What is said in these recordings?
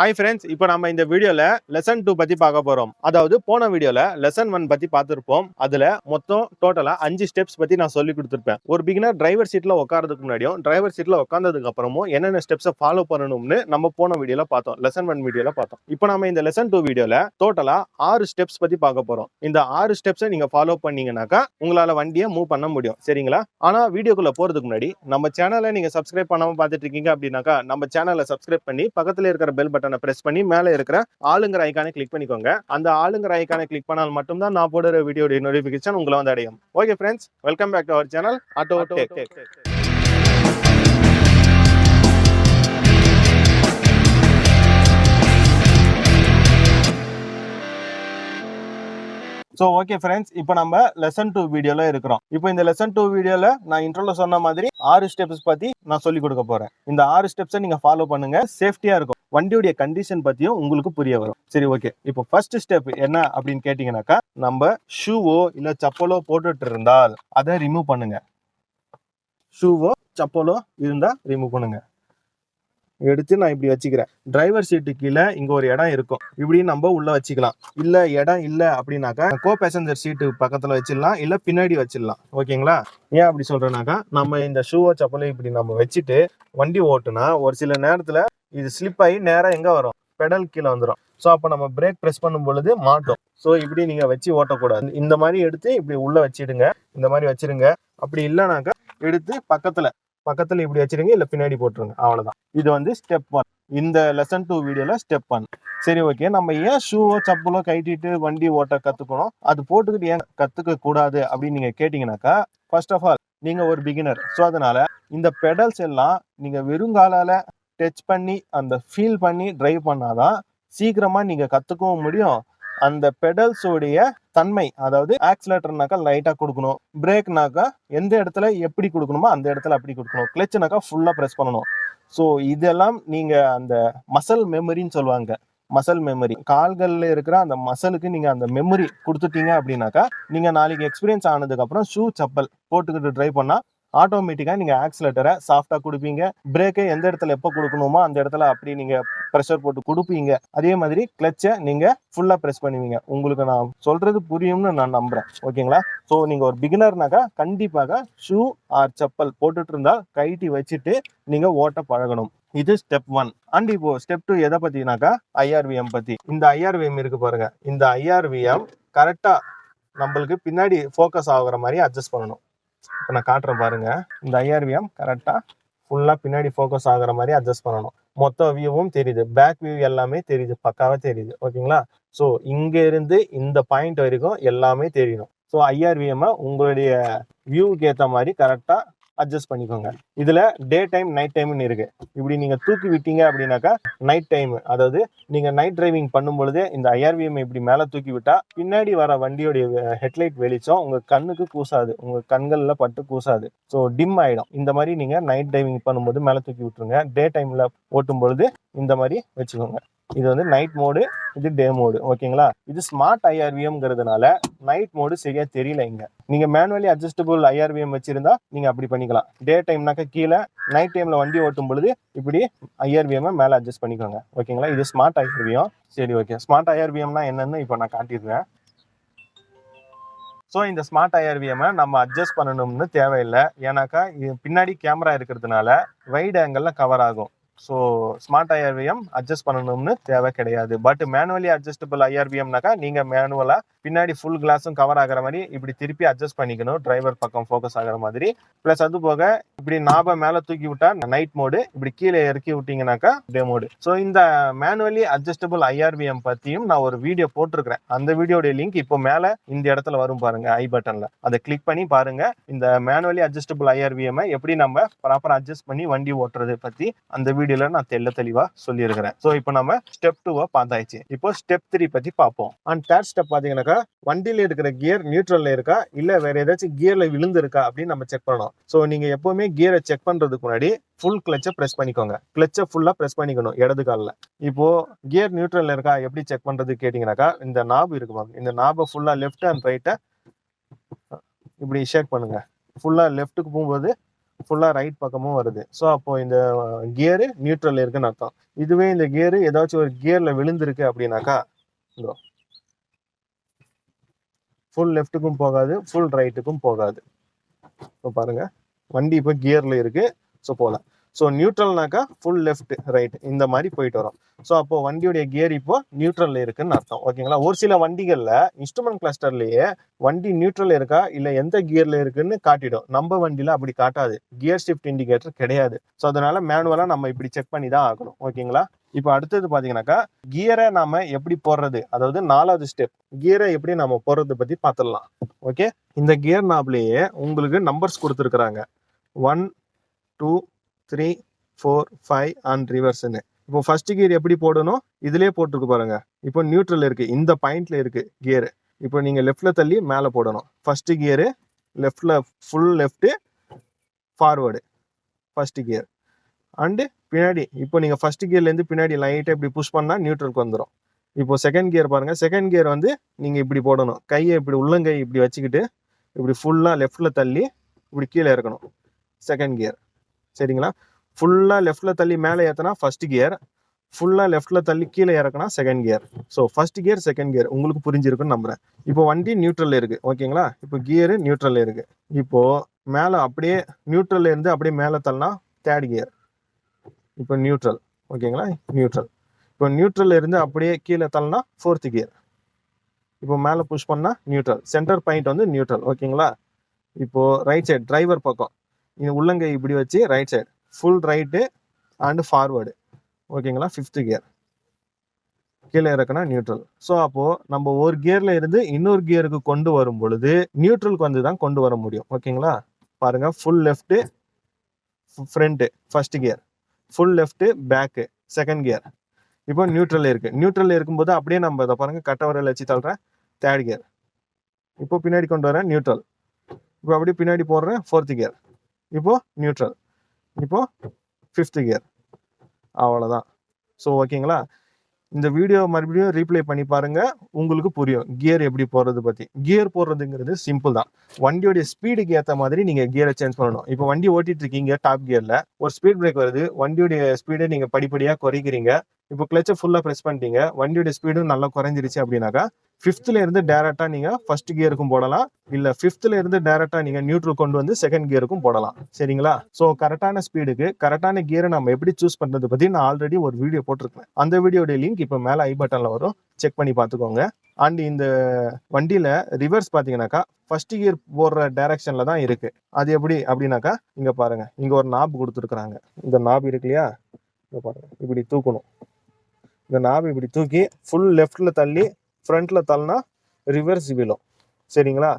Hi friends இப்போ நம்ம இந்த வீடியோவில் லெசன் டூ பற்றி பார்க்க போகிறோம் அதாவது போன வீடியோவில் லெசன் ஒன் பற்றி பார்த்துருப்போம். அதில் மொத்தம் டோட்டலாக அஞ்சு ஸ்டெப்ஸ் பற்றி நான் சொல்லி கொடுத்துருப்பேன். ஒரு பிகினர் டிரைவர் சீட்டில் உட்காரதுக்கு முன்னாடியும் டிரைவர் சீட்டில் உட்காந்ததுக்கு அப்புறமும் என்னென்ன ஸ்டெப்ஸை ஃபாலோ பண்ணணும்னு நம்ம போன வீடியோவில் பார்த்தோம். லெசன் ஒன் வீடியோவில் பார்த்தோம். இப்போ நம்ம இந்த லெசன் டூ வீடியோவில் டோட்டலாக ஆறு ஸ்டெப்ஸ் பற்றி பார்க்க போகிறோம் இந்த ஆறு ஸ்டெப்ஸை நீங்கள் ஃபாலோ பண்ணீங்கன்னாக்கா உங்களால் வண்டியை மூவ் பண்ண முடியும். சரிங்களா? ஆனால் வீடியோக்குள்ள போகிறதுக்கு முன்னாடி நம்ம சேனலை நீங்கள் சப்ஸ்கிரைப் பண்ணாமல் பார்த்துட்டு இருக்கீங்க அப்படின்னாக்கா நம்ம சேனலை சப்ஸ்கிரைப் பண்ணி பக்கத்தில் இருக்கிற பெல் பட்டன் பிரஸ் பண்ணி மேலே இருக்கிற ஆளுங்கிற ஐக்கானை கிளிக் பண்ணிக்கோங்க. அந்த ஆளுங்கிற ஐக்கானை கிளிக் பண்ணால் மட்டும்தான் நான் போடுற வீடியோட நோட்டிபிகேஷன் உங்களை வந்து அடையும். Okay friends welcome back to our channel auto tech so okay friends இப்போ நம்ம லெசன் டூ வீடியோல இருக்கிறோம். இப்போ இந்த லெசன் டூ வீடியோல நான் இன்ட்ரோல சொன்ன மாதிரி ஆறு ஸ்டெப்ஸ் பத்தி நான் சொல்லி கொடுக்க போறேன். இந்த ஆறு ஸ்டெப்ஸை நீங்க ஃபாலோ பண்ணுங்க. சேஃப்டியா இருக்கும் வண்டியுடைய கண்டிஷன் பத்தியும் உங்களுக்கு புரிய வரும். சரி ஓகே இப்போ ஃபர்ஸ்ட் ஸ்டெப் என்ன அப்படின்னு கேட்டீங்கன்னாக்கா நம்ம ஷூவோ இல்ல சப்பலோ போட்டுட்டு இருந்தால் அதை ரிமூவ் பண்ணுங்க. ஷூவோ சப்பலோ இருந்தா ரிமூவ் பண்ணுங்க. எடுத்து நான் இப்படி வச்சுக்கிறேன். டிரைவர் சீட்டு கீழே இங்க ஒரு இடம் இருக்கும். இப்படி நம்ம உள்ள வச்சுக்கலாம். இல்ல இடம் இல்ல அப்படின்னாக்கா கோ பேசஞ்சர் சீட்டு பக்கத்துல வச்சிடலாம். இல்ல பின்னாடி வச்சிடலாம். ஓகேங்களா ஏன் அப்படி சொல்றேனாக்கா நம்ம இந்த ஷூவோ செப்பலையும் இப்படி நம்ம வச்சுட்டு வண்டி ஓட்டுனா ஒரு சில நேரத்துல இது ஸ்லிப் ஆகி நேராக எங்கே வரும்? பெடல் கீழே வந்துடும் ஸோ அப்போ நம்ம பிரேக் ப்ரெஸ் பண்ணும் பொழுது மாட்டோம். ஸோ இப்படி நீங்கள் வச்சு ஓட்டக்கூடாது. இந்த மாதிரி எடுத்து இப்படி உள்ளே வச்சிடுங்க. இந்த மாதிரி வச்சிருங்க. அப்படி இல்லைனாக்கா எடுத்து பக்கத்தில் பக்கத்தில் இப்படி வச்சிருங்க. இல்லை பின்னாடி போட்டுருங்க. அவ்வளோதான் இது வந்து ஸ்டெப் ஒன் இந்த லெசன் டூ வீடியோவில் ஸ்டெப் ஒன் சரி ஓகே நம்ம ஏன் ஷூவோ சப்பலோ கைட்டிட்டு வண்டி ஓட்ட கற்றுக்கணும் அது போட்டுக்கிட்டு ஏன் கற்றுக்கக்கூடாது கூடாது அப்படின்னு நீங்கள் கேட்டிங்கனாக்கா ஃபர்ஸ்ட் ஆஃப் ஆல் நீங்கள் ஒரு பிகினர் ஸோ அதனால் இந்த பெடல்ஸ் எல்லாம் நீங்கள் வெறுங்காலால் டச் பண்ணி அந்த ஃபீல் பண்ணி டிரைவ் பண்ணாதான் சீக்கிரமாக நீங்கள் கற்றுக்கவும் முடியும். அந்த பெடல்ஸோடைய தன்மை அதாவது ஆக்சிலேட்டர்னாக்கா லைட்டாக கொடுக்கணும். பிரேக்னாக்கா எந்த இடத்துல எப்படி கொடுக்கணுமோ அந்த இடத்துல அப்படி கொடுக்கணும். கிளச்சுனாக்கா ஃபுல்லாக ப்ரெஸ் பண்ணணும். ஸோ இதெல்லாம் நீங்கள் அந்த மசல் மெமரின்னு சொல்லுவாங்க. மசல் மெமரி கால்களில் இருக்கிற அந்த மசலுக்கு நீங்கள் அந்த மெமரி கொடுத்துட்டீங்க அப்படின்னாக்கா நீங்கள் நாளைக்கு எக்ஸ்பீரியன்ஸ் ஆனதுக்கப்புறம் ஷூ செப்பல் போட்டுக்கிட்டு ட்ரை பண்ணால் ஆட்டோமேட்டிக்காக நீங்கள் ஆக்சிலேட்டரை சாஃப்டாக கொடுப்பீங்க. பிரேக்கை எந்த இடத்துல எப்போ கொடுக்கணுமோ அந்த இடத்துல அப்படி நீங்கள் ப்ரெஷர் போட்டு கொடுப்பீங்க. அதே மாதிரி கிளச்சை நீங்கள் ஃபுல்லாக ப்ரெஸ் பண்ணுவீங்க. உங்களுக்கு நான் சொல்கிறது புரியும்னு நான் நம்புகிறேன் ஓகேங்களா? ஸோ நீங்கள் ஒரு பிகினர்னாக்கா கண்டிப்பாக ஷூ ஆர் செப்பல் போட்டுட்டு இருந்தால் கைட்டி வச்சுட்டு நீங்கள் ஓட்ட பழகணும். இது ஸ்டெப் ஒன் அண்ட் இப்போ ஸ்டெப் டூ எதை பத்தினாக்கா? ஐஆர்விஎம் பத்தி. இந்த ஐஆர்விஎம் இருக்கு பாருங்க. இந்த ஐஆர்விஎம் கரெக்டா நம்மளுக்கு பின்னாடி ஃபோக்கஸ் ஆகுற மாதிரி அட்ஜஸ்ட் பண்ணணும். இப்போ நான் காட்டுறேன் பாருங்க. இந்த ஐஆர்விஎம் கரெக்டாக ஃபுல்லாக பின்னாடி ஃபோக்கஸ் ஆகுற மாதிரி அட்ஜஸ்ட் பண்ணணும். மொத்த வியூவும் தெரியுது. பேக் வியூ எல்லாமே தெரியுது. பக்காவே தெரியுது. ஓகேங்களா ஸோ இங்கேருந்து இந்த பாயிண்ட் வரைக்கும் எல்லாமே தெரியணும். ஸோ ஐஆர்விஎம்மை உங்களுடைய வியூவுக்கு ஏற்ற மாதிரி கரெக்டாக அட்ஜஸ்ட் பண்ணிக்கோங்க. இதில் டே டைம் நைட் டைம்னு இருக்குது இப்படி நீங்கள் தூக்கி விட்டீங்க அப்படின்னாக்கா நைட் டைம் அதாவது நீங்கள் நைட் டிரைவிங் பண்ணும்பொழுதே இந்த ஐஆர்விஎம் இப்படி மேலே தூக்கி விட்டால் பின்னாடி வர வண்டியோடைய ஹெட்லைட் வெளிச்சம் உங்கள் கண்ணுக்கு கூசாது. உங்கள் கண்களில் பட்டு கூசாது. ஸோ டிம் ஆகிடும் இந்த மாதிரி நீங்கள் நைட் டிரைவிங் பண்ணும்போது மேலே தூக்கி விட்டுருங்க. டே டைமில் ஓட்டும் பொழுது இந்த மாதிரி வச்சுக்கோங்க. இது வந்து நைட் மோடு இது டே மோடு ஓகேங்களா இது ஸ்மார்ட் ஐஆர்விஎம்ங்கிறதுனால நைட் மோடு சரியா தெரியல இங்க. நீங்க மேனுவலி அட்ஜஸ்டபிள் ஐஆர்விஎம் வச்சிருந்தா நீங்க அப்படி பண்ணிக்கலாம். டே டைம்னாக்க கீழே நைட் டைம்ல வண்டி ஓட்டும் பொழுது இப்படி ஐஆர்விஎம் மேல அட்ஜஸ்ட் பண்ணிக்கோங்க. ஓகேங்களா இது ஸ்மார்ட் ஐஆர்விஎம் சரி ஓகே ஸ்மார்ட் ஐஆர்விஎம்னா என்னன்னு இப்போ நான் காட்டிடுறேன். ஸோ இந்த ஸ்மார்ட் ஐஆர்விஎம் நம்ம அட்ஜஸ்ட் பண்ணணும்னு தேவையில்லை. ஏன்னாக்கா இது பின்னாடி கேமரா இருக்கிறதுனால வைட் ஆங்கிளில் கவர் ஆகும். ஸோ ஸ்மார்ட் ஐஆர்விஎம் அட்ஜஸ்ட் பண்ணணும்னு தேவை கிடையாது. பட் மேனுவலி அட்ஜஸ்டபிள் ஐஆர்விஎம்னாக்கா நீங்க மேனுவலாக பின்னாடி ஃபுல் கிளாஸும் கவர் ஆகிற மாதிரி இப்படி திருப்பி அட்ஜஸ்ட் பண்ணிக்கணும். டிரைவர் பக்கம் ஃபோக்கஸ் ஆகிற மாதிரி. ப்ளஸ் அது போக இப்படி நாப மேல தூக்கி விட்டா நைட் மோடு இப்படி கீழே இறக்கி விட்டீங்கன்னாக்கா டே மோடு ஸோ இந்த மேனுவலி அட்ஜஸ்டபிள் ஐஆர்விஎம் பற்றியும் நான் ஒரு வீடியோ போட்டிருக்கிறேன். அந்த வீடியோடைய லிங்க் இப்போ மேல இந்த இடத்துல வரும் பாருங்க ஐ பட்டன்ல அதை கிளிக் பண்ணி பாருங்க. இந்த மேனுவலி அட்ஜஸ்டபிள் ஐஆர்விஎம் எப்படி நம்ம ப்ராப்பராக அட்ஜஸ்ட் பண்ணி வண்டி ஓட்டுறது பத்தி அந்த வீடியோ வீடியோல நான் தெல்ல தெளிவா சொல்லியிருக்கிறேன். ஸோ இப்போ நம்ம ஸ்டெப் டூவை பார்த்தாச்சு. இப்போ ஸ்டெப் த்ரீ பத்தி பார்ப்போம். அண்ட் தேர்ட் ஸ்டெப் பாத்தீங்கன்னாக்கா வண்டியில இருக்கிற கியர் நியூட்ரல்ல இருக்கா? இல்ல வேற ஏதாச்சும் கியர்ல விழுந்து இருக்கா? அப்படின்னு நம்ம செக் பண்ணணும். ஸோ நீங்க எப்பவுமே கியரை செக் பண்றதுக்கு முன்னாடி ஃபுல் கிளச்சை ப்ரெஸ் பண்ணிக்கோங்க. கிளச்சை ஃபுல்லா ப்ரெஸ் பண்ணிக்கணும் இடது காலில். இப்போ கியர் நியூட்ரல்ல இருக்கா? எப்படி செக் பண்றது கேட்டீங்கன்னாக்கா இந்த நாபு இருக்கு பாருங்க. இந்த நாபை ஃபுல்லா லெஃப்ட் அண்ட் ரைட்டை இப்படி ஷேக் பண்ணுங்க. ஃபுல்லா லெஃப்ட்டுக்கு போகும்போது ஃபுல்லா ரைட் பக்கமும் வருது. ஸோ அப்போ இந்த கியரு நியூட்ரல் இருக்குன்னு அர்த்தம். இதுவே இந்த கியரு ஏதாச்சும் ஒரு கியர்ல விழுந்திருக்கு அப்படின்னாக்கா இதோ ஃபுல் லெஃப்ட்டுக்கும் போகாது ஃபுல் ரைட்டுக்கும் போகாது. இப்போ பாருங்க வண்டி இப்போ கியர்ல இருக்கு. ஸோ போகலாம் ஸோ நியூட்ரல்னாக்கா ஃபுல் லெஃப்ட் ரைட் இந்த மாதிரி போயிட்டு வரும். ஸோ அப்போ வண்டியுடைய கியர் இப்போ நியூட்ரலில் இருக்குன்னு அர்த்தம். ஓகேங்களா ஒரு சில வண்டிகளில் இன்ஸ்ட்ருமெண்ட் கிளஸ்டர்லேயே வண்டி நியூட்ரல் இருக்கா? இல்லை எந்த கியரில் இருக்குன்னு காட்டிடும். நம்ம வண்டியில் அப்படி காட்டாது. கியர் ஷிஃப்ட் இண்டிகேட்டர் கிடையாது. ஸோ அதனால மேனுவலாக நம்ம இப்படி செக் பண்ணி தான் ஆகணும். ஓகேங்களா இப்போ அடுத்தது பார்த்தீங்கன்னாக்கா கியரை நாம எப்படி போடுறது? அதாவது நாலாவது ஸ்டெப் கியரை எப்படி நம்ம போடுறது பற்றி பார்த்துடலாம். ஓகே இந்த கியர் நாப்லேயே உங்களுக்கு நம்பர்ஸ் கொடுத்துருக்குறாங்க. One two three four five and ரிவர்ஸ்னு இப்போ ஃபர்ஸ்ட் கியர் எப்படி போடணும்? இதுலேயே போட்டிருக்கு பாருங்க. இப்போ நியூட்ரல் இருக்கு. இந்த பாயிண்ட்ல இருக்கு கியர் இப்போ நீங்க லெஃப்ட்ல தள்ளி மேலே போடணும். ஃபர்ஸ்ட் கியரு லெஃப்ட்ல full left forward first gear and பின்னாடி இப்போ நீங்கள் ஃபர்ஸ்ட் கியர்லேருந்து பின்னாடி லைட்டாக இப்படி புஷ் பண்ணால் நியூட்ரலுக்கு வந்துடும் இப்போ செகண்ட் கியர் பாருங்கள் செகண்ட் கியர் வந்து நீங்கள் இப்படி போடணும். கையை இப்படி உள்ளங்கை இப்படி வச்சுக்கிட்டு இப்படி ஃபுல்லாக லெஃப்டில் தள்ளி இப்படி கீழே இறக்கணும். செகண்ட் கியர் சரிங்களா? ஃபுல்லாக லெஃப்ட்டில் தள்ளி மேலே ஏற்றினா ஃபர்ஸ்ட் கியர் ஃபுல்லாக லெஃப்ட்டில் தள்ளி கீழே இறக்குனா second gear so first gear second gear உங்களுக்கு புரிஞ்சிருக்குன்னு நம்புறேன். இப்போ வண்டி நியூட்ரல்ல இருக்குது ஓகேங்களா? இப்போ கியரு நியூட்ரல்ல இருக்கு. இப்போது மேலே அப்படியே நியூட்ரல்ல இருந்து அப்படியே மேலே தள்ளனா தேர்ட் கியர் இப்போ நியூட்ரல் ஓகேங்களா? நியூட்ரல் இப்போ நியூட்ரல் இருந்து அப்படியே கீழே தள்ளனா ஃபோர்த் கியர் இப்போ மேலே புஷ் பண்ணால் நியூட்ரல் சென்டர் பாயிண்ட் வந்து நியூட்ரல் ஓகேங்களா? இப்போது ரைட் சைடு டிரைவர் பக்கம். உள்ளங்கை இப்படி வச்சு right side full right and forward ஓகேங்களா ஃபிஃப்த்து கியர் கீழே இறக்குனா நியூட்ரல் ஸோ அப்போது நம்ம ஒரு கியரில் இருந்து இன்னொரு கியருக்கு கொண்டு வரும் பொழுது நியூட்ரலுக்கு வந்து தான் கொண்டு வர முடியும். ஓகேங்களா பாருங்கள் full left front first gear full left back second gear இப்போ நியூட்ரல் இருக்குது நியூட்ரல் இருக்கும்போது அப்படியே நம்ம இதை பாருங்கள் கட்டவரையில் வச்சு தள்ளுறேன் தேர்ட் கியர் இப்போ பின்னாடி கொண்டு வரேன் நியூட்ரல் இப்போ அப்படியே பின்னாடி போடுறேன் ஃபோர்த் கியர் இப்போது நியூட்ரல் இப்போது ஃபிஃப்த்து கியர் அவ்வளோதான் ஸோ ஓகேங்களா இந்த வீடியோ மறுபடியும் ரீப்ளே பண்ணி பாருங்க. உங்களுக்கு புரியும். கியர் எப்படி போடுறது பற்றி கியர் போடுறதுங்கிறது சிம்பிள் தான். வண்டியோடைய ஸ்பீடுக்கு ஏற்ற மாதிரி நீங்கள் கியரை சேஞ்ச் பண்ணணும். இப்போ வண்டி ஓட்டிட்டு இருக்கீங்க டாப் கியரில் ஒரு ஸ்பீட் பிரேக் வருது. வண்டியோடைய ஸ்பீடை நீங்கள் படிப்படியாக குறைக்கிறீங்க. இப்போ கிளச்சை ஃபுல்லாக ப்ரெஸ் பண்ணிட்டீங்க. வண்டியோட ஸ்பீடும் நல்லா குறைஞ்சிருச்சு அப்படின்னாக்கா ஃபிஃப்த்தில் இருந்து டேரெக்டாக நீங்கள் ஃபர்ஸ்ட் கியருக்கும் போடலாம். இல்லை ஃபிஃப்த்தில் இருந்து டேரெக்டாக நீங்கள் நியூட்ரல் கொண்டு வந்து செகண்ட் கியருக்கும் போடலாம். சரிங்களா? ஸோ கரெக்டான ஸ்பீடுக்கு கரெக்டான கியரை நம்ம எப்படி சூஸ் பண்ணுறது பற்றி நான் ஆல்ரெடி ஒரு வீடியோ போட்டிருக்கேன். அந்த வீடியோடைய லிங்க் இப்போ மேலே ஐ பட்டனில் வரும். செக் பண்ணி பார்த்துக்கோங்க. அண்ட் இந்த வண்டியில் ரிவர்ஸ் பார்த்தீங்கன்னாக்கா ஃபர்ஸ்ட் கியர் போடுற டைரக்ஷன்ல தான் இருக்குது அது எப்படி? அப்படின்னாக்கா இங்கே பாருங்கள் இங்கே ஒரு நாப் கொடுத்துருக்குறாங்க. இந்த நாப் இருக்கு இல்லையா? இங்கே பாருங்கள் இப்படி தூக்கணும். இந்த நாப் இப்படி தூக்கி ஃபுல் லெஃப்டில் தள்ளி ஃப்ரண்ட்டில் தள்ளினா ரிவர்ஸ் விழும். சரிங்களா?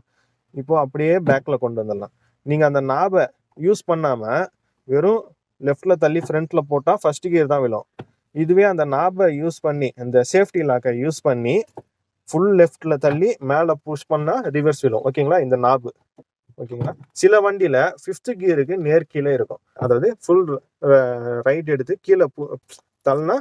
இப்போ அப்படியே பேக்கில் கொண்டு வந்துடலாம். நீங்கள் அந்த நாபை யூஸ் பண்ணாமல் வெறும் லெஃப்டில் தள்ளி ஃப்ரண்ட்டில் போட்டால் ஃபர்ஸ்ட் கியர் தான் விழும். இதுவே அந்த நாபை யூஸ் பண்ணி அந்த சேஃப்டி லாக்கை யூஸ் பண்ணி ஃபுல் லெஃப்டில் தள்ளி மேலே புஷ் பண்ணால் ரிவர்ஸ் விழும். ஓகேங்களா? இந்த நாபு ஓகேங்களா? சில வண்டியில் ஃபிஃப்த்து கியருக்கு நேர் கீழே இருக்கும். அதாவது ஃபுல் ரைட் எடுத்து கீழே தள்ளினா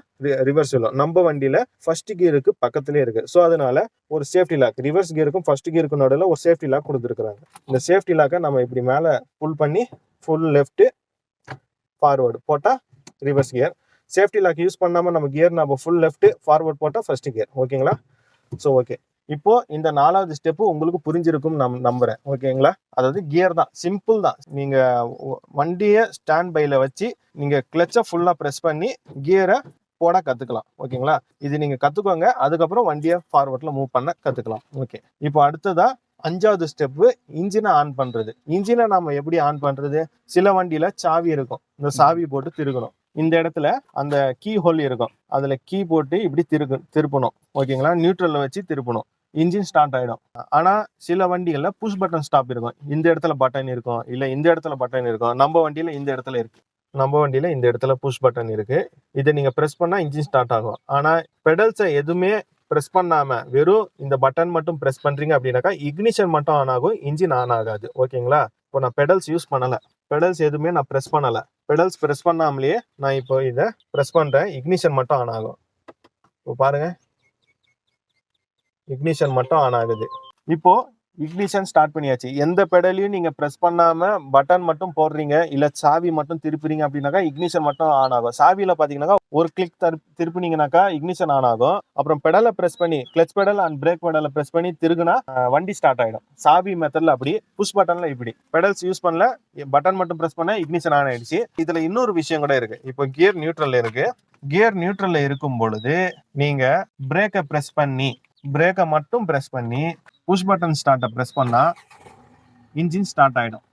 ரிவர்ஸ் விழும் நம்ம வண்டியில ஃபர்ஸ்ட் கியருக்கு பக்கத்துலயே இருக்கு. ஸோ அதனால ஒரு சேஃப்டி லாக் ரிவர்ஸ் கியருக்கும் ஃபர்ஸ்ட் கியருக்கும் நடுவில் ஒரு சேஃப்டி லாக் கொடுத்துருக்குறாங்க. இந்த சேஃப்டி லாக்கை நம்ம இப்படி மேலே புல் பண்ணி ஃபுல் லெஃப்ட் ஃபார்வர்டு போட்டால் reverse gear safety lock use பண்ணாமல் நம்ம கியர் நம்ம ஃபுல் லெஃப்ட் ஃபார்வர்ட் போட்டால் ஃபர்ஸ்ட் கியர் ஓகேங்களா ஸோ ஓகே இப்போ இந்த நாலாவது ஸ்டெப்பு உங்களுக்கு புரிஞ்சிருக்கும் நம் நம்புறேன். ஓகேங்களா? அதாவது கியர் தான். சிம்பிள் தான். நீங்க வண்டியை ஸ்டாண்ட் பைல வச்சு நீங்க கிளச்சை ஃபுல்லா ப்ரெஸ் பண்ணி கியரை போட கத்துக்கலாம். ஓகேங்களா? இது நீங்க கத்துக்கோங்க. அதுக்கப்புறம் வண்டியை ஃபார்வர்ட்ல மூவ் பண்ண கத்துக்கலாம். ஓகே. இப்போ அடுத்ததா அஞ்சாவது ஸ்டெப்பு இன்ஜினை ஆன் பண்றது. இன்ஜினை நம்ம எப்படி ஆன் பண்றது? சில வண்டியில சாவி இருக்கும். இந்த சாவி போட்டு திருகணும். இந்த இடத்துல அந்த கீ ஹோல் இருக்கும். அதுல கீ போட்டு இப்படி திருக்கு திருப்பணும். ஓகேங்களா? நியூட்ரல்ல வச்சு திருப்பணும். இன்ஜின் ஸ்டார்ட் ஆகிடும் ஆனால் சில வண்டிகளில் புஷ் பட்டன் ஸ்டாப் இருக்கும். இந்த இடத்துல பட்டன் இருக்கும். இல்லை இந்த இடத்துல பட்டன் இருக்கும். நம்ம வண்டியில் இந்த இடத்துல இருக்கு. நம்ம வண்டியில் இந்த இடத்துல புஷ் பட்டன் இருக்குது இதை நீங்கள் ப்ரெஸ் பண்ணால் இன்ஜின் ஸ்டார்ட் ஆகும். ஆனால் பெடல்ஸை எதுவுமே ப்ரெஸ் பண்ணாமல் வெறும் இந்த பட்டன் மட்டும் ப்ரெஸ் பண்ணுறீங்க அப்படின்னாக்கா இக்னிஷன் மட்டும் ஆன் ஆகும். இன்ஜின் ஆன் ஆகாது. ஓகேங்களா? இப்போ நான் பெடல்ஸ் யூஸ் பண்ணலை. பெடல்ஸ் எதுவுமே நான் ப்ரெஸ் பண்ணலை. பெடல்ஸ் ப்ரெஸ் பண்ணாமலேயே நான் இப்போ இதை ப்ரெஸ் பண்ணுறேன் இக்னிஷன் மட்டும் ஆன் ஆகும். இப்போ பாருங்க. இக்னிஷன் மட்டும் ஆன் ஆகுது. இப்போ இக்னிஷன் ஸ்டார்ட் பண்ணியாச்சு. எந்த பெடலையும் நீங்க ப்ரெஸ் பண்ணாம பட்டன் மட்டும் போடுறீங்க இல்ல சாவி மட்டும் திருப்புறீங்க அப்படின்னாக்கா இக்னிஷன் மட்டும் ஆன் ஆகும். சாவியில பாத்தீங்கன்னாக்கா ஒரு கிளிக் திருப்பினீங்கனாக்கா இக்னிஷன் ஆன் ஆகும். அப்புறம் பெடலை பிரஸ் பண்ணி கிளச் பெடல் அண்ட் பிரேக் பெடலை ப்ரெஸ் பண்ணி திருகுனா வண்டி ஸ்டார்ட் ஆயிடும். சாவி மெத்தட்ல அப்படி புஷ் பட்டன்ல இப்படி. பெடல்ஸ் யூஸ் பண்ணல பட்டன் மட்டும் ப்ரெஸ் பண்ண இக்னிஷன் ஆன் ஆயிடுச்சு. இதுல இன்னொரு விஷயம் கூட இருக்கு. இப்போ கியர் நியூட்ரல் இருக்கு. கியர் நியூட்ரல்ல இருக்கும் பொழுது நீங்க பிரேக்கை ப்ரெஸ் பண்ணி பிரேக்கை மட்டும் ப்ரெஸ் பண்ணி புஷ் பட்டன் ஸ்டார்ட்டை ப்ரெஸ் பண்ணால் இன்ஜின் ஸ்டார்ட் ஆகிடும்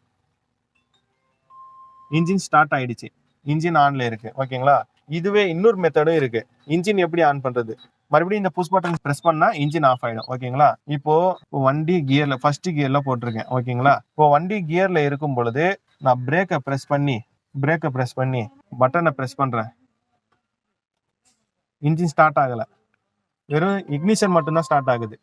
இன்ஜின் ஸ்டார்ட் ஆகிடுச்சு இன்ஜின் ஆனில் இருக்குது ஓகேங்களா இதுவே இன்னொரு மெத்தடும் இருக்குது இன்ஜின் எப்படி ஆன் பண்ணுறது மறுபடியும் இந்த புஷ் பட்டன் ப்ரெஸ் பண்ணா இன்ஜின் ஆஃப் ஆயிடும். ஓகேங்களா இப்போ வண்டி கியர்ல ஃபர்ஸ்ட் கியர்ல போட்டிருக்கேன். ஓகேங்களா இப்போ வண்டி கியர்ல இருக்கும் பொழுது நான் பிரேக்கை ப்ரெஸ் பண்ணி பிரேக்கை ப்ரெஸ் பண்ணி பட்டனை ப்ரெஸ் பண்றேன். இன்ஜின் ஸ்டார்ட் ஆகலை. வெறும் இக்னிஷன் மட்டும்தான் ஸ்டார்ட் ஆகுது.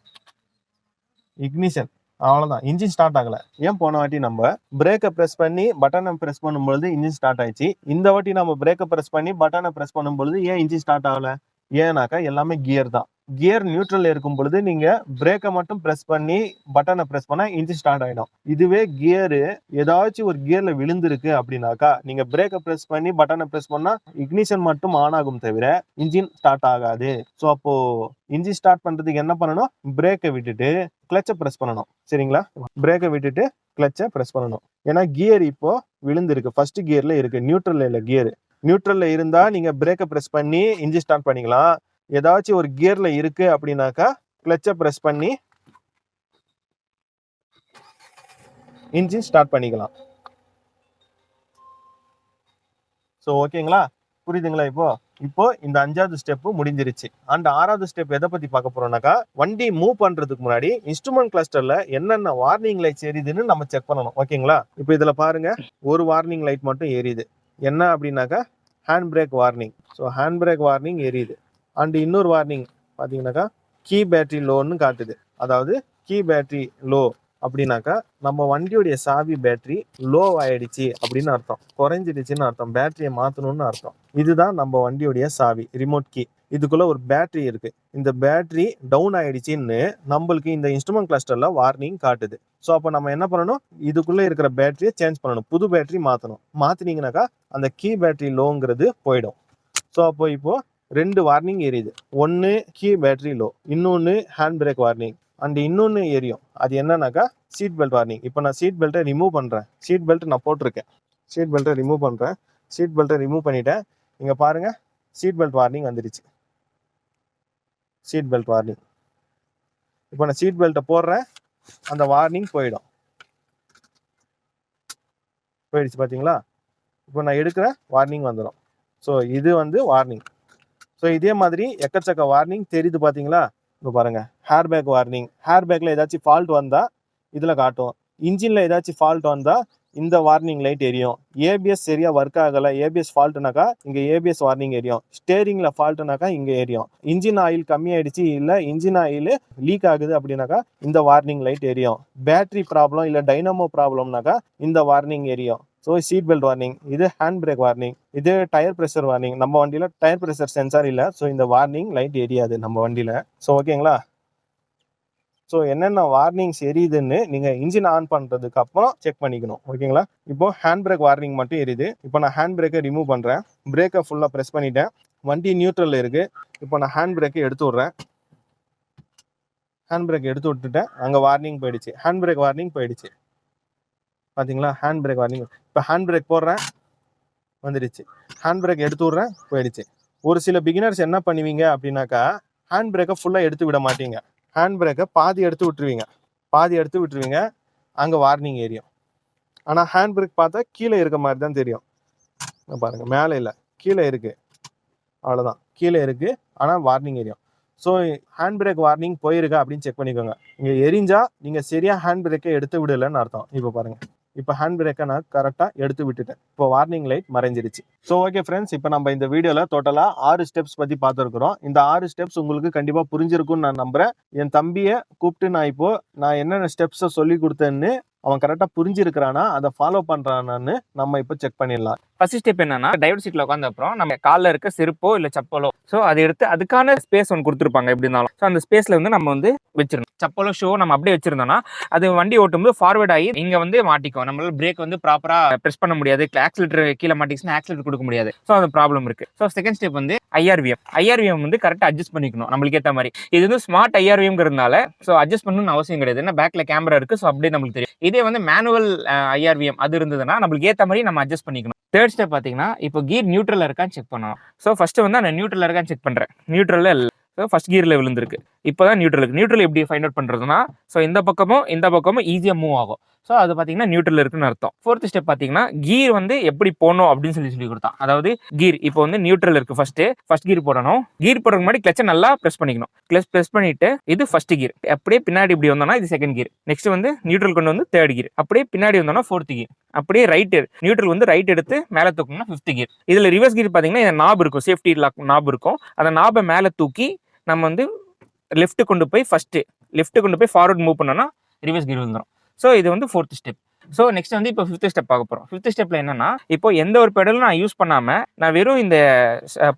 இக்னிஷன் அவ்வளோதான் இன்ஜின் ஸ்டார்ட் ஆகலை. ஏன் போன வாட்டி நம்ம பிரேக்கை ப்ரெஸ் பண்ணி பட்டனை ப்ரெஸ் பண்ணும்பொழுது இன்ஜின் ஸ்டார்ட் ஆயிடுச்சு? இந்த வாட்டி நம்ம பிரேக்கை ப்ரெஸ் பண்ணி பட்டனை ப்ரெஸ் பண்ணும்பொழுது ஏன் இன்ஜின் ஸ்டார்ட் ஆகலை? ஏன்னாக்கா எல்லாமே கியர் தான். கியர் நியூட்ரல் இருக்கும் பொழுது நீங்க பிரேக்கை மட்டும் பிரஸ் பண்ணி பட்டனை பிரஸ் பண்ணா இன்ஜின் ஸ்டார்ட் ஆயிடும். இதுவே கியரு ஏதாச்சும் ஒரு கியர்ல விழுந்திருக்கு அப்படின்னாக்கா நீங்க பிரேக்கை பிரஸ் பண்ணி பட்டனை பிரஸ் பண்ணா இக்னிஷன் மட்டும் ஆன் ஆகும் தவிர இன்ஜின் ஸ்டார்ட் ஆகாது. ஸோ அப்போ இன்ஜின் ஸ்டார்ட் பண்றதுக்கு என்ன பண்ணணும்? பிரேக்கை விட்டுட்டு கிளச்சை பிரஸ் பண்ணணும். சரிங்களா? பிரேக்கை விட்டுட்டு கிளச்சை பிரஸ் பண்ணணும். ஏன்னா கியர் இப்போ விழுந்திருக்கு. ஃபர்ஸ்ட் கியர்ல இருக்கு. நியூட்ரல்ல இல்ல கியர் நியூட்ரல்ல இருந்தா நீங்க பிரேக்கை பிரஸ் பண்ணி இன்ஜின் ஸ்டார்ட் பண்ணிக்கலாம். ஏதாச்சும் ஒரு கியர்ல இருக்கு அப்படின்னாக்கா கிளச்சை ப்ரெஸ் பண்ணி இன்ஜின் ஸ்டார்ட் பண்ணிக்கலாம். ஸோ ஓகேங்களா புரியுதுங்களா இப்போ? இப்போ இந்த அஞ்சாவது ஸ்டெப் முடிஞ்சிருச்சு. அண்ட் ஆறாவது ஸ்டெப் எதை பத்தி பார்க்க போறோம்னாக்கா வண்டி மூவ் பண்றதுக்கு முன்னாடி இன்ஸ்ட்ருமெண்ட் கிளஸ்டர்ல என்னென்ன வார்னிங் லைட்ஸ் எரியுதுன்னு நம்ம செக் பண்ணணும். ஓகேங்களா இப்போ இதுல பாருங்க. ஒரு வார்னிங் லைட் மட்டும் எரியுது என்ன அப்படின்னாக்கா? Hand brake warning so hand brake warning எரியுது அண்ட் இன்னொரு வார்னிங் பார்த்தீங்கன்னாக்கா கீ பேட்டரி லோன்னு காட்டுது. அதாவது கீ பேட்டரி லோ அப்படின்னாக்கா நம்ம வண்டியுடைய சாவி பேட்டரி லோ ஆயிடுச்சு அப்படின்னு அர்த்தம். குறைஞ்சிடுச்சுன்னு அர்த்தம். பேட்டரியை மாற்றணும்னு அர்த்தம். இதுதான் நம்ம வண்டியுடைய சாவி ரிமோட் கீ இதுக்குள்ள ஒரு பேட்டரி இருக்கு. இந்த பேட்டரி டவுன் ஆயிடுச்சுன்னு நம்மளுக்கு இந்த இன்ஸ்ட்ருமெண்ட் கிளஸ்டர்ல வார்னிங் காட்டுது. ஸோ அப்போ நம்ம என்ன பண்ணணும்? இதுக்குள்ள இருக்கிற பேட்டரியை சேஞ்ச் பண்ணணும். புது பேட்டரி மாற்றணும் மாத்தினீங்கனாக்கா அந்த கீ பேட்டரி லோங்கிறது போயிடும். ஸோ அப்போ இப்போ ரெண்டு வார்னிங் எரியுது. ஒன்று கீ பேட்டரி லோ இன்னொன்று ஹேண்ட் பிரேக் வார்னிங் அண்ட் இன்னொன்று எரியும். அது என்னன்னாக்கா சீட் பெல்ட் வார்னிங் இப்போ நான் சீட் பெல்ட்டை ரிமூவ் பண்ணுறேன் சீட் பெல்ட் நான் போட்டிருக்கேன். சீட் பெல்ட்டை ரிமூவ் பண்ணுறேன் சீட் பெல்ட்டை ரிமூவ் பண்ணிட்டேன். இங்கே பாருங்க சீட் பெல்ட் வார்னிங் வந்துடுச்சு சீட் பெல்ட் வார்னிங் இப்போ நான் சீட் பெல்ட்டை போடுறேன். அந்த வார்னிங் போயிடும். போயிடுச்சு பார்த்தீங்களா இப்போ நான் எடுக்கிறேன் வார்னிங் வந்துடும் ஸோ இது வந்து வார்னிங் ஸோ இதே மாதிரி எக்கச்சக்க வார்னிங் தெரியுது பார்த்தீங்களா இப்போ பாருங்க. ஹேர் பேக் வார்னிங் ஹேர் பேக்கில் ஏதாச்சும் ஃபால்ட் வந்தால் இதில் காட்டும். இன்ஜினில் ஏதாச்சும் ஃபால்ட் வந்தால் இந்த வார்னிங் லைட் எரியும். ஏபிஎஸ் சரியா ஒர்க் ஆகலை. ஏபிஎஸ் ஃபால்ட்னாக்கா இங்கே ஏபிஎஸ் வார்னிங் எரியும். ஸ்டேரிங்கில் ஃபால்ட்னாக்கா இங்கே எரியும். இன்ஜின் ஆயில் கம்மியாயிடுச்சு இல்லை இன்ஜின் ஆயில் லீக் ஆகுது அப்படின்னாக்கா இந்த வார்னிங் லைட் எரியும். பேட்டரி ப்ராப்ளம் இல்லை டைனமோ ப்ராப்ளம்னாக்கா இந்த வார்னிங் எரியும். ஸோ சீட் பெல்ட் வார்னிங் இது ஹேண்ட் பிரேக் வார்னிங் இது டயர் ப்ரெஷர் வார்னிங் நம்ம வண்டியில் டயர் ப்ரெஷர் சென்சார் இல்லை. ஸோ இந்த வார்னிங் லைட் எரியாது நம்ம வண்டியில். ஸோ ஓகேங்களா ஸோ என்னென்ன வார்னிங்ஸ் எரியுதுன்னு நீங்கள் இன்ஜின் ஆன் பண்ணுறதுக்கு அப்புறம் செக் பண்ணிக்கணும். ஓகேங்களா இப்போ ஹேண்ட் பிரேக் வார்னிங் மட்டும் எரியுது. இப்போ நான் ஹேண்ட் பிரேக்கை ரிமூவ் பண்ணுறேன் பிரேக்கை ஃபுல்லாக ப்ரெஸ் பண்ணிட்டேன். வண்டி நியூட்ரலில் இருக்குது இப்போ நான் ஹேண்ட் பிரேக்கை எடுத்து விட்றேன். ஹேண்ட் பிரேக் எடுத்து விட்டுட்டேன். அங்கே வார்னிங் போயிடுச்சு. ஹேண்ட் பிரேக் வார்னிங் போயிடுச்சு. பார்த்தீங்களா ஹேண்ட் பிரேக் வார்னிங் இப்போ ஹேண்ட் பிரேக் போடுறேன். வந்துடுச்சு. ஹேண்ட் பிரேக் எடுத்து விட்றேன். போயிடுச்சு. ஒரு சில பிகினர்ஸ் என்ன பண்ணுவீங்க அப்படின்னாக்கா ஹேண்ட் பிரேக்கை ஃபுல்லாக எடுத்து விட மாட்டீங்க. ஹேண்ட் பிரேக்கை பாதி எடுத்து விட்டுருவீங்க. பாதி எடுத்து விட்டுருவீங்க. அங்கே வார்னிங் ஏரியும் ஆனால் ஹேண்ட் பிரேக் பார்த்தா கீழே இருக்க மாதிரி தான் தெரியும். பாருங்கள் மேலே இல்லை. கீழே இருக்குது அவ்வளோதான் கீழே இருக்குது ஆனால் வார்னிங் ஏரியும் ஸோ ஹேண்ட் பிரேக் வார்னிங் போயிருக்கா அப்படின்னு செக் பண்ணிக்கோங்க. இங்கே எரிஞ்சால் நீங்கள் சரியாக ஹேண்ட் பிரேக்கை எடுத்து விடலைன்னு அர்த்தம். இப்போ பாருங்கள் இப்போ ஹேண்ட் பிரேக்கை நான் கரெக்டாக எடுத்து விட்டுட்டேன். இப்போ வார்னிங் லைட் மறைஞ்சிருச்சு. ஸோ ஓகே ஃப்ரெண்ட்ஸ் இப்போ நம்ம இந்த வீடியோவில் டோட்டலாக ஆறு ஸ்டெப்ஸ் பற்றி பார்த்துருக்குறோம். இந்த ஆறு ஸ்டெப்ஸ் உங்களுக்கு கண்டிப்பாக புரிஞ்சிருக்கும்னு நான் நம்புறேன். என் தம்பியை கூப்பிட்டு நான் இப்போது நான் என்னென்ன ஸ்டெப்ஸை சொல்லி கொடுத்தேன்னு அவன் கரெக்டாக புரிஞ்சிருக்கிறானா அதை ஃபாலோ பண்ணுறானான்னு நம்ம இப்போ செக் பண்ணிடலாம். ஃபர்ஸ்ட் ஸ்டெப் என்னன்னா டிரைவர் சீட்ல உட்காந்த அப்புறம் நம்ம காலில் இருக்க செருப்போ இல்ல செப்பலோ ஸோ அதை எடுத்து அதுக்கான ஸ்பேஸ் ஒன்று கொடுத்துருப்பாங்க எப்படி இருந்தாலும். ஸோ அந்த ஸ்பேஸ்ல வந்து நம்ம வந்து வச்சிடணும் சப்பலோ ஷோ நம்ம அப்படியே வச்சிருந்தோம்னா அது வண்டி ஓட்டும்போது ஃபார்வர்ட் ஆகி இங்க வந்து மாட்டிக்கும். நம்மளால பிரேக் வந்து ப்ராப்பரா பிரஸ் பண்ண முடியாது. ஆக்சிலேட்டர் கீழே மாட்டிச்சுன்னா ஆக்சிலேட்டர் கொடுக்க முடியாது. ஸோ அந்த ப்ராப்ளம் இருக்கு. ஸோ செகண்ட் ஸ்டெப் வந்து ஐஆர்விஎம் ஐஆர்விஎம் வந்து கரெக்டாக அட்ஜஸ்ட் பண்ணிக்கணும் நம்மளுக்கு ஏற்ற மாதிரி. இது வந்து ஸ்மார்ட் ஐஆர்விஎம்ங்கிறதுனால ஸோ அட்ஜஸ்ட் பண்ணணும்னு அவசியம் கிடையாது. ஏன்னா பேக்ல கேமரா இருக்கு ஸோ அப்படியே நம்மளுக்கு தெரியும். இதே வந்து மேனுவல் ஐஆர்விஎம் அது இருந்ததுன்னா நம்மளுக்கு ஏற்ற மாதிரி நம்ம அட்ஜஸ்ட் பண்ணிக்கணும். தேர்ட் ஸ்டெப் பார்த்தீங்கன்னா இப்போ கீர் நியூட்ரலில் இருக்கான்னு செக் பண்ணணும். ஸோ ஃபஸ்ட்டு வந்து நான் நியூட்ரலில் இருக்கான்னு செக் பண்ணுறேன் நியூட்ரல்ல ஸோ ஃபஸ்ட் கீரில் விழுந்திருக்கு. இப்போ தான் நியூட்ரலுக்கு நியூட்ரல் எப்படி ஃபைண்ட் அவுட் பண்ணுறதுனா ஸோ இந்த பக்கமும் இந்த பக்கமும் ஈஸியாக மூவ் ஆகும். ஸோ அது பார்த்தீங்கன்னா நியூட்ரல் இருக்குன்னு அர்த்தம். ஃபோர்த் ஸ்டெப் பார்த்தீங்கன்னா கீர் வந்து எப்படி போகணும் அப்படின்னு சொல்லி சொல்லி கொடுத்தான். அதாவது கீர் இப்போ வந்து நியூட்ரல் இருக்கு ஃபர்ஸ்ட் ஃபர்ஸ்ட் கீர் போடணும். கீர் போடுறதுக்கு முன்னாடி கிளச்சை நல்லா ப்ரெஸ் பண்ணிக்கணும். கிளச் ப்ரெஸ் பண்ணிட்டு இது ஃபர்ஸ்ட் கீர் அப்படியே பின்னாடி இப்படி வந்தோம்னா இது செகண்ட் கீர் நெக்ஸ்ட் வந்து நியூட்ரல் கொண்டு வந்து தேர்ட் கீர் அப்படியே பின்னாடி வந்தோம்னா ஃபோர்த் கீர் அப்படியே ரைட் நியூட்ரல் வந்து ரைட் எடுத்து மேலே தூக்கணும்னா ஃபிஃப்த் கீர் இதில் ரிவர்ஸ் கீர் பார்த்தீங்கன்னா இந்த நாப் இருக்கும். சேஃப்டி லாக் நாப் இருக்கும். அந்த நாபை மேலே தூக்கி நம்ம வந்து லெஃப்ட் கொண்டு போய் ஃபர்ஸ்ட் லெஃப்ட் கொண்டு போய் ஃபார்வர்ட் மூவ் பண்ணோம்னா ரிவர்ஸ் கீர் வந்துடும் ஸோ இது வந்து ஃபோர்த் ஸ்டெப் ஸோ நெக்ஸ்ட் வந்து இப்போ ஃபிஃப்த் ஸ்டெப் பார்க்க போகிறோம் ஃபிஃப்த் ஸ்டெப்பில் என்னன்னா இப்போ எந்த ஒரு பெடலும் நான் யூஸ் பண்ணாமல் நான் வெறும் இந்த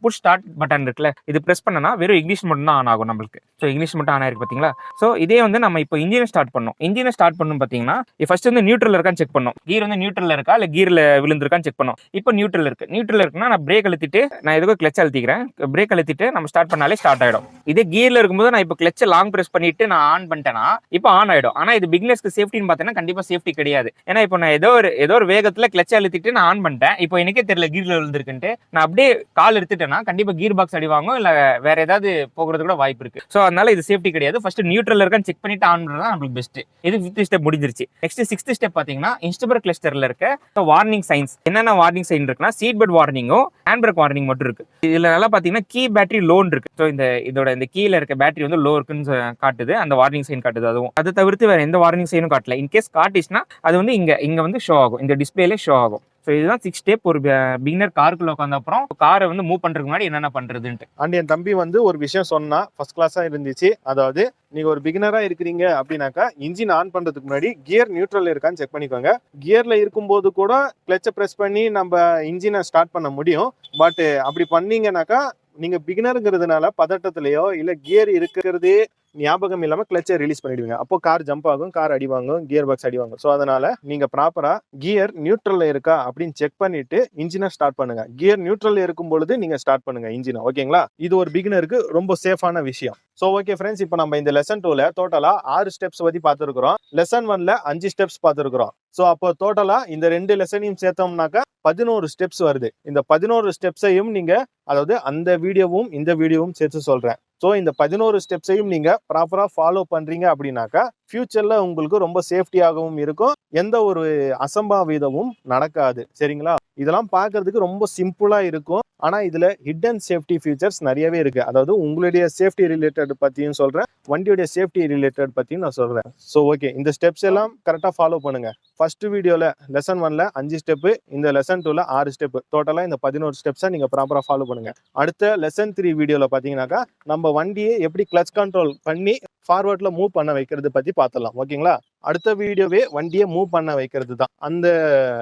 புஷ் ஸ்டார்ட் பட்டன் இருக்குல்ல இது ப்ரெஸ் பண்ணனா வெறும் இங்கிலீஷ் மட்டும் தான் ஆன் ஆகும் நம்மளுக்கு. ஸோ இங்கிலீஷ் மட்டும் ஆன் ஆயிருக்கு பார்த்தீங்களா? ஸோ இதே வந்து நம்ம இப்போ இன்ஜினை ஸ்டார்ட் பண்ணோம். இன்ஜினை ஸ்டார்ட் பண்ணும் பார்த்தீங்கன்னா ஃபர்ஸ்ட் வந்து நியூட்ரல் இருக்கான்னு செக் பண்ணோம். கீர் வந்து நியூட்ரல் இருக்கா? இல்லை கீரில் விழுந்திருக்கான்னு செக் பண்ணோம். இப்போ நியூட்ரல் இருக்கு. நியூட்ரல் இருக்குன்னா நான் பிரேக் அழுத்திட்டு நான் எதுக்கோ கிளச் அழுத்திக்கிறேன். பிரேக் அழுத்திட்டு நம்ம ஸ்டார்ட் பண்ணாலே ஸ்டார்ட் ஆயிடும். இதே கீரில் இருக்கும்போது நான் இப்போ கிளச்சை லாங் ப்ரெஸ் பண்ணிட்டு நான் ஆன் பண்ணிட்டேன்னா இப்போ ஆன் ஆகிடும் ஆனால் இது பிக்னஸ்க்கு சேஃப்டின்னு பார்த்தீங்கன்னா கண்டிப்பாக சேஃப்டி கிடையாது. ஏன்னா இப்போ நான் ஏதோ ஒரு ஏதோ ஒரு வேகத்தில் கிளச் அழுத்திட்டு நான் ஆன் பண்ணிட்டேன். இப்போ எனக்கே தெரியல கீர்ல விழுந்திருக்குன்ட்டு. நான் அப்படியே கால் எடுத்துட்டேன்னா கண்டிப்பாக கீர் பாக்ஸ் அடி வாங்கும் இல்லை வேற ஏதாவது போகிறது கூட வாய்ப்பு இருக்கு. ஸோ அதனால இது சேஃப்டி கிடையாது. ஃபர்ஸ்ட் நியூட்ரல் இருக்கான்னு செக் பண்ணிட்டு ஆன் பண்ணுறது நம்மளுக்கு பெஸ்ட் இது ஃபிஃப்த் ஸ்டெப் முடிஞ்சிருச்சு. நெக்ஸ்ட் சிக்ஸ்த் ஸ்டெப் பார்த்தீங்கன்னா இன்ஸ்டபர் கிளஸ்டரில் இருக்க வார்னிங் சைன்ஸ் என்னென்ன வார்னிங் சைன் இருக்குன்னா சீட் பெட் வார்னிங்கும் ஹேண்ட் பிரேக் வார்னிங் மட்டும் இருக்கு. இதில் நல்லா பார்த்தீங்கன்னா கீ பேட்டரி லோன் இருக்கு. ஸோ இந்த இதோட இந்த கீழ இருக்க பேட்டரி வந்து லோ இருக்குன்னு காட்டுது. அந்த வார்னிங் சைன் காட்டுது அதுவும். அதை தவிர்த்து வேற எந்த வார்னிங் சைனும் காட்டல. இன்கேஸ் காட்டிச்சுன்னா அது வந்து இங்கே இங்கே வந்து ஷோ ஆகும். இந்த டிஸ்பிளேலே ஷோ ஆகும். ஸோ இதுதான் சிக்ஸ் ஸ்டெப் ஒரு பிகினர் காருக்குள்ள உட்காந்த அப்புறம் காரை வந்து மூவ் பண்றதுக்கு முன்னாடி என்னென்ன பண்றதுன்ட்டு. அண்ட் என் தம்பி வந்து ஒரு விஷயம் சொன்னா ஃபர்ஸ்ட் கிளாஸா இருந்துச்சு. அதாவது நீங்க ஒரு பிகினரா இருக்கிறீங்க அப்படின்னாக்கா இன்ஜின் ஆன் பண்றதுக்கு முன்னாடி கியர் நியூட்ரல் இருக்கான்னு செக் பண்ணிக்கோங்க. கியர்ல இருக்கும்போது கூட கிளச்சை ப்ரெஸ் பண்ணி நம்ம இன்ஜினை ஸ்டார்ட் பண்ண முடியும். பட் அப்படி பண்ணீங்கன்னாக்கா நீங்க பிகினருங்கிறதுனால பதட்டத்திலயோ இல்லை கியர் இருக்கிறதே ஞாபகம் இல்லாமல் கிளச்சை ரிலீஸ் பண்ணிடுவீங்க. அப்போ கார் ஜம்ப் ஆகும் கார் அடி வாங்கும் கியர் பாக்ஸ் அடி வாங்கும். ஸோ அதனால நீங்கள் ப்ராப்பராக கியர் நியூட்ரலில் இருக்கா அப்படின்னு செக் பண்ணிட்டு இன்ஜினை ஸ்டார்ட் பண்ணுங்க. கியர் நியூட்ரல்ல இருக்கும் பொழுது நீங்கள் ஸ்டார்ட் பண்ணுங்க இன்ஜினை ஓகேங்களா இது ஒரு பிகினருக்கு ரொம்ப சேஃபான விஷயம். ஸோ ஓகே ஃப்ரெண்ட்ஸ் இப்போ நம்ம இந்த லெசன் டூவில் டோட்டலாக ஆறு ஸ்டெப்ஸ் பற்றி பார்த்துருக்குறோம். லெசன் ஒன்ல அஞ்சு ஸ்டெப்ஸ் பார்த்துருக்குறோம். ஸோ அப்போ டோட்டலாக இந்த ரெண்டு லெசனையும் சேர்த்தோம்னாக்கா பதினோரு ஸ்டெப்ஸ் வருது. இந்த பதினோரு ஸ்டெப்ஸையும் நீங்கள் அதாவது அந்த வீடியோவும் இந்த வீடியோவும் சேர்த்து சொல்கிறேன் ஸோ இந்த பதினோரு ஸ்டெப்ஸையும் நீங்க ப்ராப்பராக ஃபாலோ பண்றீங்க அப்படின்னாக்கா ஃப்யூச்சரில் உங்களுக்கு ரொம்ப சேஃப்டியாகவும் இருக்கும். எந்த ஒரு அசம்பாவிதமும் நடக்காது. சரிங்களா? இதெல்லாம் பார்க்கறதுக்கு ரொம்ப சிம்பிளாக இருக்கும். ஆனால் இதில் ஹிடன் சேஃப்டி ஃபீச்சர்ஸ் நிறையவே இருக்குது அதாவது உங்களுடைய சேஃப்டி ரிலேட்டட் பற்றியும் சொல்கிறேன் வண்டியுடைய சேஃப்டி ரிலேட்டட் பற்றியும் நான் சொல்கிறேன் ஸோ ஓகே இந்த ஸ்டெப்ஸ் எல்லாம் கரெக்டாக ஃபாலோ பண்ணுங்கள் ஃபர்ஸ்ட் வீடியோவில் லெசன் ஒன்ல அஞ்சு ஸ்டெப்பு இந்த லெசன் டூவில் ஆறு ஸ்டெப்பு டோட்டலாக இந்த பதினோரு ஸ்டெப்ஸை நீங்கள் ப்ராப்பராக ஃபாலோ பண்ணுங்க. அடுத்த லெசன் த்ரீ வீடியோவில் பார்த்தீங்கன்னாக்கா நம்ம வண்டியை எப்படி கிளச் கண்ட்ரோல் பண்ணி ஃபார்வேர்டில் மூவ் பண்ண வைக்கிறது பற்றி பார்த்தலாம் ஓகேங்களா அடுத்த வீடியோவே வண்டியை மூவ் பண்ண வைக்கிறது தான் அந்த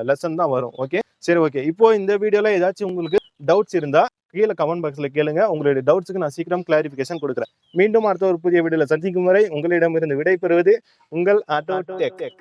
லெசன் தான் வரும் ஓகே சரி ஓகே இப்போ இந்த வீடியோல ஏதாச்சும் உங்களுக்கு டவுட்ஸ் இருந்தா கீழே கமெண்ட் பாக்ஸ்ல கேளுங்க. உங்களுடைய டவுட்ஸுக்கு நான் சீக்கிரம் கிளாரிஃபிகேஷன் கொடுக்குறேன். மீண்டும் அடுத்த ஒரு புதிய வீடியோல சந்திக்கும் வரை உங்களிடமிருந்து விடை பெறுவது உங்கள் ஆட்டோ டெக்